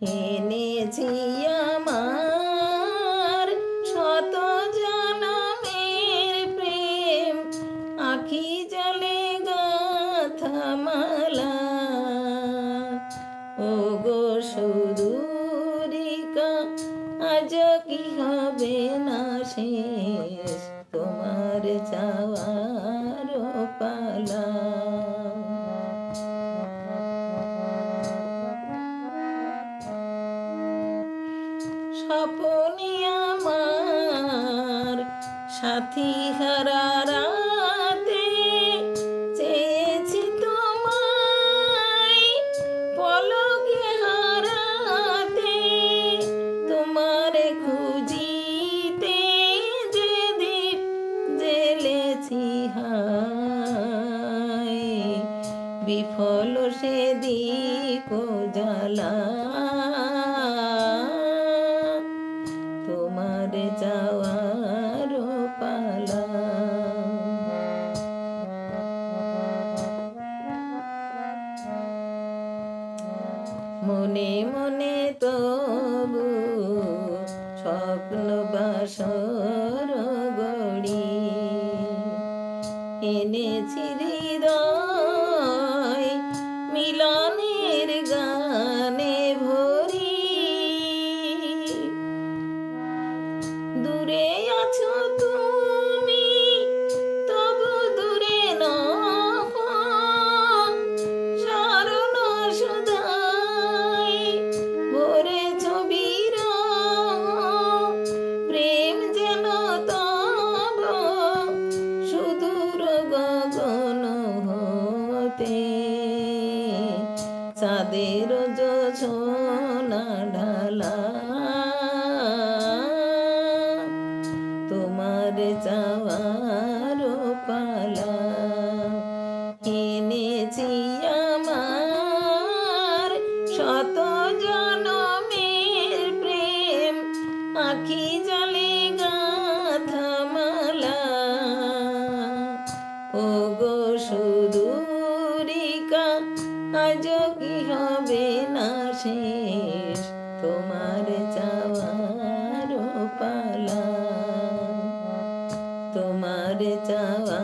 এনেছি আমার শত জনমের প্রেম। আখি জলে গাথা মালা। ও গো সুদূরিকা, আজ কি হবে না শেষ? তোমার চাওয়ার পালা। আমার সাথী হারা চেয়েছি তোমারে খুঁজিতে যে দীপ জেলেছি হায় বিফল সে দীপ জ্বালা মনে মনে তবু স্বপ্ন বাসর গড়ি। এনেছি চাঁদের আজ হবে না শেষ। তোমার চাওয়ার পালা তোমার চাওয়া